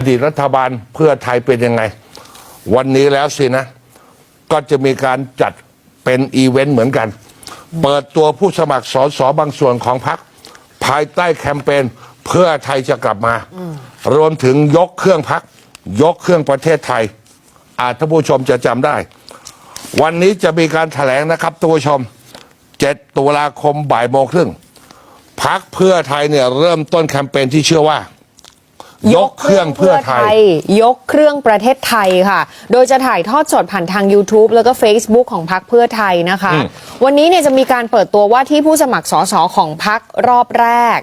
อดีตรัฐบาลเพื่อไทยเป็นยังไง วันนี้แล้วสินะ ก็จะมีการจัดเป็นอีเวนต์เหมือนกัน เปิดตัวผู้สมัครสอสอบางส่วนของพรรคภายใต้แคมเปญเพื่อไทยจะกลับมา รวมถึงยกเครื่องพักยกเครื่องประเทศไทย อาจท่านผู้ชมจะจำได้ วันนี้จะมีการถแถลงนะครับท่านผู้ชม 7 ตุลาคมบ่ายโมงครึ่งพักเพื่อไทยเนี่ยเริ่มต้นแคมเปญที่เชื่อว่า ยกเครื่องเพื่อไทย ยกเครื่องประเทศไทยค่ะ โดยจะถ่ายทอดสดผ่านทาง YouTube แล้วก็ Facebook ของพักเพื่อไทยนะคะอืมวันนี้เนี่ยจะมีการเปิดตัวว่าที่ผู้สมัครสสของพักรอบแรก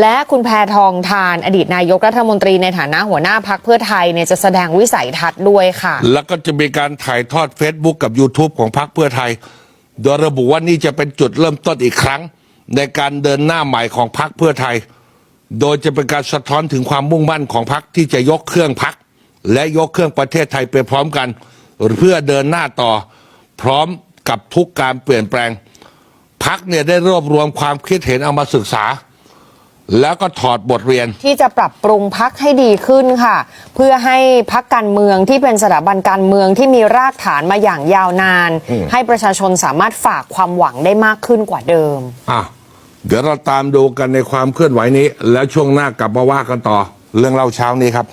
และคุณแพทองทานอดีตนายกรัฐมนตรีในฐานะหัวหน้าพักเพื่อไทยเนี่ยจะแสดงวิสัยทัศน์ด้วยค่ะ แล้วก็จะมีการถ่ายทอด Facebook กับ YouTube ของพรรคเพื่อไทย โดยระบุว่านี่จะเป็นจุดเริ่มต้นอีกครั้ง ในการเดินหน้าใหม่ของพรรคเพื่อไทย โดยจะเป็นการสะท้อนถึงความมุ่งมั่นของพรรคที่จะยกเครื่องพรรคและยกเครื่องประเทศไทยไปพร้อมกัน เพื่อเดินหน้าต่อพร้อมกับทุกการเปลี่ยนแปลงพักเนี่ยได้รวบรวมความคิดเห็นเอามาศึกษา แล้วก็ถอดบทเรียน ที่จะปรับปรุงพักให้ดีขึ้นค่ะ เพื่อให้พักการเมืองที่เป็นสถาบันการเมืองที่มีรากฐานมาอย่างยาวนาน ให้ประชาชนสามารถฝากความหวังได้มากขึ้นกว่าเดิมอะ เดี๋ยวเราตามดูกันในความเคลื่อนไหวนี้ แล้วช่วงหน้ากลับมาว่ากันต่อ เรื่องเล่าเช้านี้ครับ